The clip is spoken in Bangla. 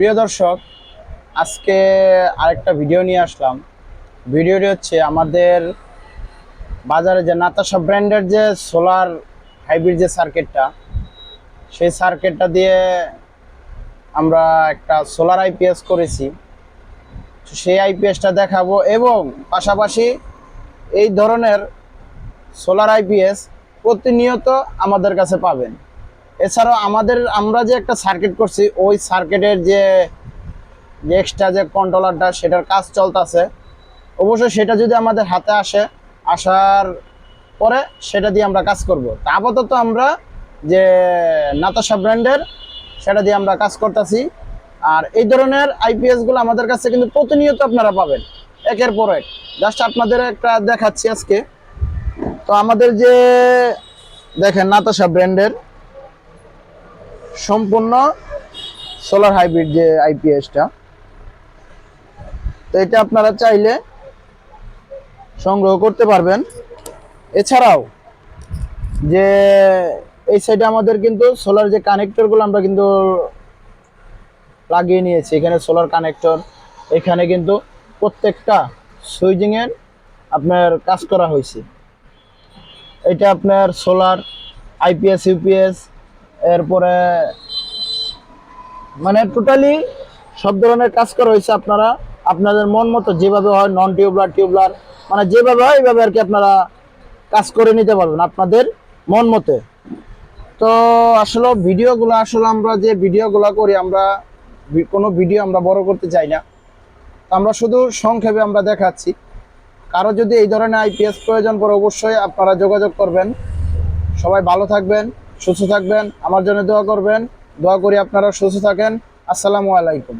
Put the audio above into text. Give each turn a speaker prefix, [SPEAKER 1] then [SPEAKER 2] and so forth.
[SPEAKER 1] প্রিয় দর্শক, আজকে আরেকটা ভিডিও নিয়ে আসলাম। ভিডিওটি হচ্ছে আমাদের বাজারে যে নাতাশা ব্র্যান্ডের যে সোলার হাইব্রিড যে সার্কিটটা সেই সার্কিটটা দিয়ে আমরা একটা সোলার আইপিএস করেছি। সেই আইপিএসটা দেখাবো এবং পাশাপাশি এই ধরনের সোলার আইপিএস প্রতিনিয়ত আমাদের কাছে পাবেন। এছাড়াও আমাদের, আমরা যে একটা সার্কিট করছি, ওই সার্কিটের যে এক্সট্রা যে কন্ট্রোলারটা সেটার কাজ চলতেছে। অবশ্যই সেটা যদি আমাদের হাতে আসে, আসার পরে সেটা দিয়ে আমরা কাজ করব। তা আপাতত আমরা যে নাতাশা ব্র্যান্ডের সেটা দিয়ে আমরা কাজ করতেছি। আর এই ধরনের আইপিএসগুলো আমাদের কাছে কিন্তু প্রতিনিয়ত আপনারা পাবেন, একের পর এক। জাস্ট আপনাদের একটা দেখাচ্ছি আজকে। তো আমাদের যে, দেখেন নাতাশা ব্র্যান্ডের সম্পূর্ণ সোলার হাইব্রিড যে আইপিএসটা তো এটা আপনারা চাইলে সংগ্রহ করতে পারবেন। এছাড়াও যে এই সাইডে আমাদের কিন্তু সোলার যে কানেক্টরগুলো আমরা কিন্তু লাগিয়ে নিয়েছি, এখানে সোলার কানেক্টর এখানে কিন্তু প্রত্যেকটা সুইচিংয়ের আপনার কাজ করা হয়েছে। এটা আপনার সোলার আইপিএস ইউপিএস এরপরে মানে টোটালি সব ধরনের কাজ করা হয়েছে আপনারা, আপনাদের মন মতো যেভাবে হয় নন টিউবলার টিউবলার মানে যেভাবে হয় এইভাবে আর কি আপনারা কাজ করে নিতে পারবেন আপনাদের মন মতে। তো আসলে ভিডিওগুলো, আসলে আমরা যে ভিডিওগুলো করি, আমরা কোনো ভিডিও আমরা বড় করতে চাই না। আমরা শুধু সংক্ষেপে আমরা দেখাচ্ছি। কারও যদি এই ধরনের আইপিএস প্রয়োজন পড়ে, অবশ্যই আপনারা যোগাযোগ করবেন। সবাই ভালো থাকবেন। সুস্থ থাকবেন আমার জন্য দোয়া করবেন। দোয়া করি আপনারা সুস্থ থাকেন। আসসালামু আলাইকুম।